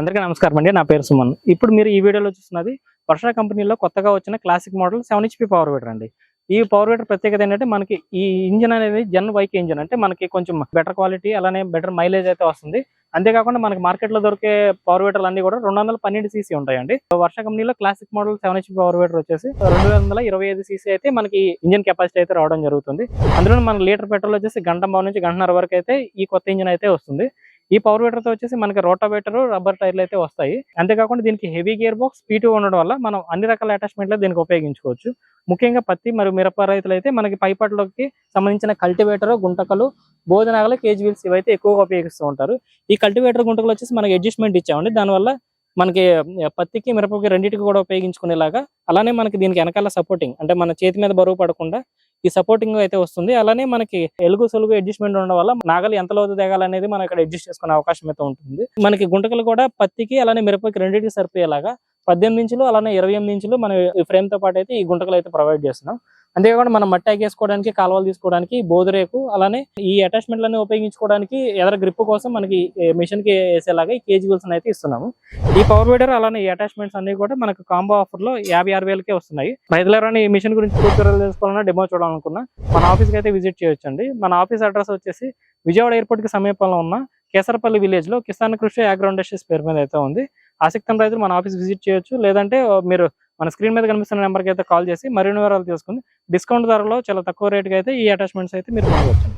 అందరికీ నమస్కారం అండి నా పేరు సుమన్. ఇప్పుడు మీరు ఈ వీడియోలో చూస్తున్నది వర్ష కంపెనీలో కొత్తగా వచ్చిన classic model seven HP power weeder అండి. ఈ పవర్ వీటర్ ప్రత్యేకత ఏంటంటే మనకి ఈ ఇంజిన్ అనేది జన్ వైక్ ఇంజిన్. అంటే మనకి కొంచెం బెటర్ క్వాలిటీ అలానే బెటర్ మైలేజ్ అయితే వస్తుంది. అంతేకాకుండా మనకి మార్కెట్లో దొరికే పవర్ వీటర్లు అన్ని కూడా రెండు వందల పన్నెండు సీసీ ఉంటాయండి. వర్ష కంపెనీలో classic model seven HP power weeder వచ్చేసి రెండు వందల ఇరవై ఐదు సీసీ అయితే మనకి ఇంజిన్ కెపాసిటీ అయితే రావడం జరుగుతుంది. అందులో మనకి లీటర్ పెట్రోల్ వచ్చేసి గంట నుంచి గంటన్నర వరకు అయితే ఈ కొత్త ఇంజిన్ అయితే వస్తుంది. ఈ పవర్ వీటర్తో వచ్చేసి మనకి రోటావేటర్ రబ్బర్ టైర్లు అయితే వస్తాయి. అంతేకాకుండా దీనికి హెవీ గేర్ బాక్స్ పీటూ ఉండడం వల్ల మనం అన్ని రకాల అటాచ్మెంట్లు దీనికి ఉపయోగించుకోవచ్చు. ముఖ్యంగా పత్తి మరియు మిరప రైతులు అయితే మనకి పైపాట్లోకి సంబంధించిన కల్టివేటర్ గుంటకలు బోధనాగలు కేజీ వీల్స్ ఇవైతే ఎక్కువగా ఉపయోగిస్తూ ఉంటారు. ఈ కల్టివేటర్ గుంటకలు వచ్చేసి మనకి అడ్జస్ట్మెంట్ ఇచ్చామండి. దానివల్ల మనకి పత్తికి మిరపకి రెండింటికి కూడా ఉపయోగించుకునేలాగా అలానే మనకి దీనికి వెనకాల సపోర్టింగ్ అంటే మన చేతి మీద బరువు పడకుండా ఈ సపోర్టింగ్ అయితే వస్తుంది. అలానే మనకి ఎలుగు సొలుగు అడ్జస్ట్మెంట్ ఉండడం వల్ల నాగలు ఎంత లోతు దిగాలనేది మనం ఇక్కడ అడ్జస్ట్ చేసుకునే అవకాశం అయితే ఉంటుంది. మనకి గుంటకలు కూడా పత్తికి అలానే మిరపకి రెండింటికి సరిపోయేలాగా పద్దెనిమిది ఇంచులు అలానే ఇరవై ఎనిమిది ఇంచులు మనం ఈ ఫ్రేమ్తో పాటు అయితే ఈ గుంటకలు అయితే ప్రొవైడ్ చేస్తున్నాం. అంతేకాకుండా మనం మట్టి ఎగేసుకోవడానికి కాలువలు తీసుకోవడానికి బోధరేకు అలానే ఈ అటాచ్మెంట్లన్నీ ఉపయోగించుకోవడానికి ఎదర గ్రిప్ కోసం మనకి మిషన్కి వేసేలాగా ఈ కేజీ వీల్స్ అయితే ఇస్తున్నాము. ఈ పవర్ వీడర్ అలానే ఈ అటాచ్మెంట్స్ అన్ని కూడా మనకు కాంబో ఆఫర్లో యాభై ఆరు వేలకే వస్తున్నాయి. రైతులు ఈ మిషన్ గురించి పూర్తి తెలుసుకోవాలన్నా డెమో చూడాలనుకున్నా మన ఆఫీస్కి అయితే విజిట్ చేయొచ్చండి. మన ఆఫీస్ అడ్రస్ వచ్చేసి విజయవాడ ఎయిర్పోర్ట్కి సమీపంలో ఉన్న కేసరపల్లి విలేజ్లో కిసాన్ కృషి అగ్రో ఇండస్ట్రీస్ పేరు మీద అయితే ఉంది. ఆసక్తి రైతులు మన ఆఫీస్ విజిట్ చేయొచ్చు. లేదంటే మీరు మన స్క్రీన్ మీద కనిపిస్తున్న నెంబర్కి అయితే కాల్ చేసి మరిన్ని వివరాలు తీసుకుని డిస్కౌంట్ ధరలో చాలా తక్కువ రేటుకి అయితే ఈ అటాచ్మెంట్స్ అయితే మీరు పొందవచ్చు